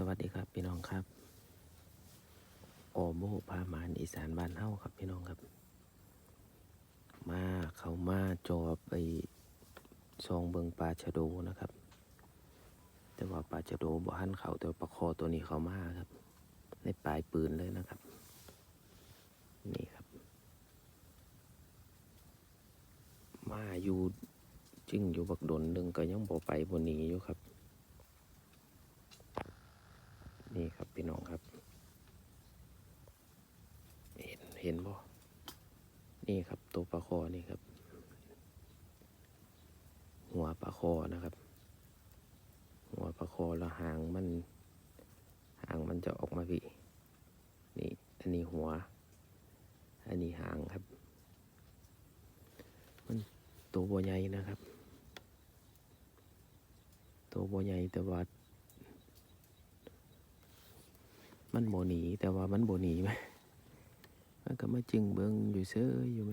สวัสดีครับพี่น้องครับโอโมพามานอีสานบ้านเฮาครับพี่น้องครับ มาเขามาจอไปซองเบิงปลาชะโดนะครับ แต่ว่าปลาชะโดบ่หันเขาแต่ปลาคอตัวนี้เขามาครับ ในปลายปืนเลยนะครับ นี่ครับ มาอยู่จึงอยู่บักดนหนึ่งก็ยังบ่ไปบนนี้อยู่ครับ นี่ครับพี่น้องครับ เห็นเห็นบ่นี่ครับ ตัวปลาคอนี่ครับ หัวปลาคอนะครับ หัวปลาคอแล้วหางมัน หางมันจะออกมาพี่ นี่อันนี้หัว อันนี้หางครับ มันตัวบัวใหญ่นะครับ ตัวบัวใหญ่แต่ว่ามันโบหนีแต่ว่ามันโบหนีไหม มันก็มาจึงเบิงอยู่เซ้ออยู่ไหม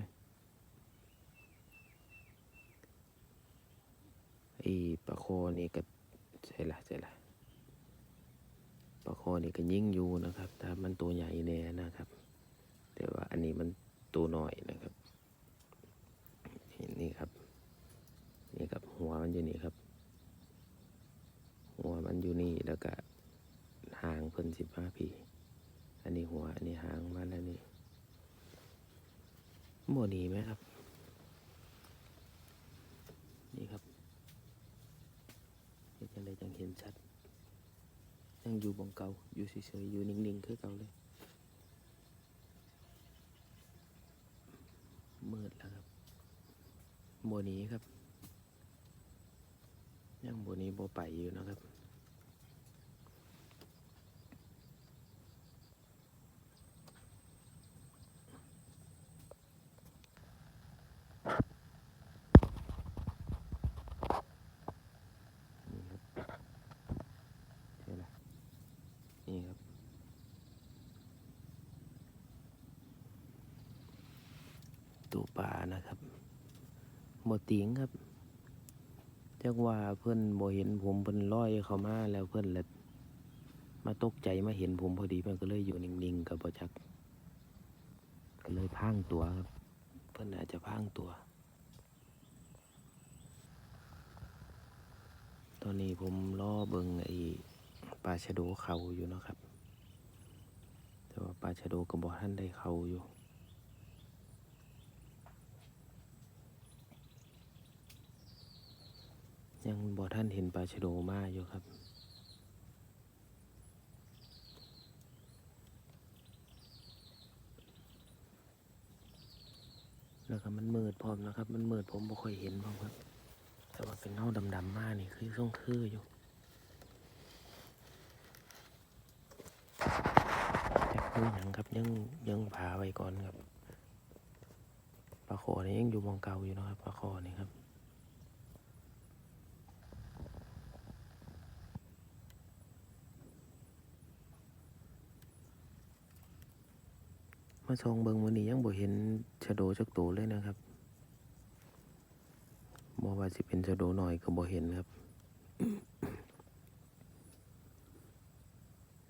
ไอ้ปลาโคนี่ก็ใช่ละใช่ละปลาโคนี่ก็ยิ่งอยู่นะครับถ้ามันตัวใหญ่แน่นะครับ แต่ว่าอันนี้มันตัวน้อยนะครับนี่ครับ นี่ครับหัวมันอยู่นี่ครับ หัวมันอยู่นี่แล้วก็หางเพิ่นสิบห้าปีอันนี้หัว อันนี้หางมันแล้วนี่ โมนีไหมครับ นี่ครับเห็นจังไดจังเห็นชัด ยังอยู่บงเก่าอยู่เฉยๆอยู่นิ่งๆคือเก่าเลยมืดแล้วครับโมนี้ครับ ยังโมนี้โบไปอยู่นะครับ นี่ครับใช่ละนี่ครับ ตัวปลานะครับหมดติงครับจักว่าเพื่อนบ่เห็นผมเพิ่นลอยเข้ามาแล้วเพื่อนเลยมาตกใจมาเห็นผมพอดีมันก็เลยอยู่นิ่งๆกับบ่จักก็เลยพรางตัวครับ เพื่อนอาจจะพรางตัว ตอนนี้ผมล่อเบิงไอ้ปลาชะโดเขาอยู่นะครับ แต่ว่าปลาชะโดก็บอกท่านได้เขาอยู่ ยังบอท่านเห็นปลาชะโดมาอยู่ครับ แล้วก็มันมืดพร้อมนะครับ มันมืดผมบ่ค่อยเห็นพร้อมครับ แต่ว่าเป็นเงาดำๆมากนี่คือส่งคืออยู่แต่คืออย่างครับยังยังพาไว้ก่อนครับปลาคอนี่ยังอยู่มองเก่าอยู่นะครับปลาคอนี่ครับ มาชงเบิงวันนี้ยังบ่เห็นชะโดจักตัวเลยนะครับบ่ว่าสิเป็นชะโดหน่อยก็บ่เห็นครับ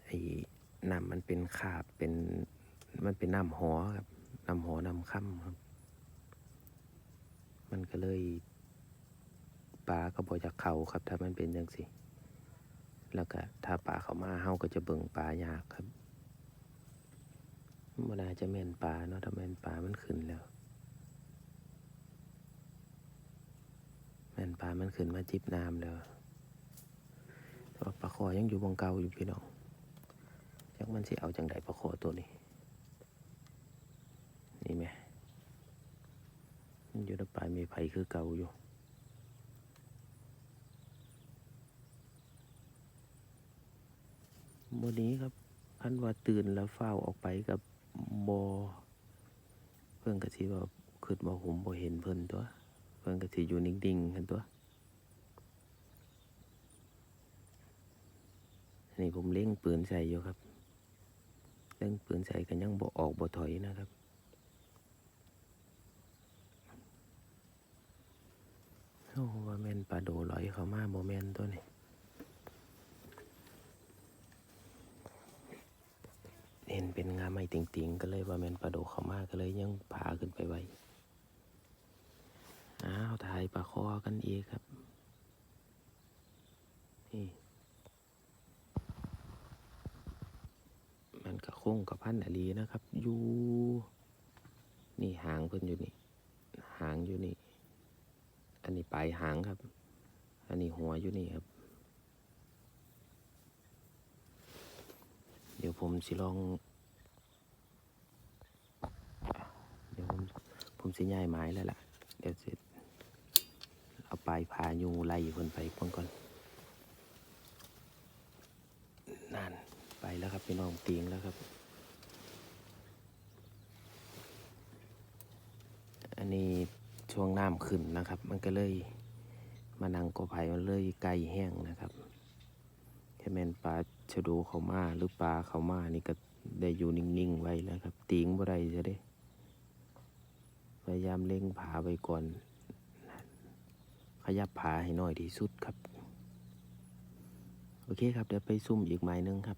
ไอ้น้ำมันเป็นขาบเป็นมันเป็นน้ำหอครับน้ำหอน้ำค่ำครับ มันก็เลยปลาก็บ่จากเขาครับ ถ้ามันเป็นอย่างสิแล้วก็ถ้าปลาเขามาเฮาก็จะเบิ่งปลายากครับ มันน่าจะแม่นปลาเนาะถ้าแม่นปลามันขึ้นแล้ว แม่นปลามันขึ้นมาจิบน้ำแล้วแต่ว่าปลาคอยังอยู่บงเก่าอยู่พี่น้องจักมันสิเอาจังไดปลาคอตัวนี้ นี่ไหมมันอยู่ในปลามีไผ่คือเก่าอยู่บนนี้ครับพันว่าตื่นแล้วเฝ้าออกไปกับ บอเพื่อนก็สิว่าคิดว่าผมบ่เห็นเพิ่นตัว เพื่อนก็สิอยู่นิ่งๆกันตัวนนี้ผมเล่งปืนใส่อยู่ครับเล่งปืนใส่กันยังบ่ออกบ่ถอยนะครับโอ้ว่าแม่นปลาโดลอยเขามาบ่แม่นตัวนี้ ไม่ติงๆก็เลยว่าแมนปลาโดเขามากก็เลยยังพาขึ้นไปไว้อ้าวถ่ายปลาคอกันอีกครับ นี่มันกระคงกับพันอลีนะครับ อยู่ นี่หางเพิ่นอยู่นี่ หางอยู่นี่ อันนี้ปลายหางครับ อันนี้หัวอยู่นี่ครับเดี๋ยวผมสิลอง เดี๋ยวผมผม สิย้ายไม้แล้วล่ะ เดี๋ยวสิเอาปลายพายุงไล่เพิ่นไปก่อนก่อนนั่นไปแล้วครับพี่น้องตีงแล้วครับ อันนี้ช่วงน้ำขึ้นนะครับ มันก็เลยมานังกอไผ่มันเลยไกลแห้งนะครับแค่แมนปลาชะโดเขามาหรือปลาเขามานี่ก็ได้อยู่นิ่งๆไว้แล้วครับตีงบ่ได้จะได้ พยายามเล็งผาไปก่อน ขยับผาให้น้อยที่สุดครับ โอเคครับ เดี๋ยวไปซุ่มอีกไม้หนึงครับ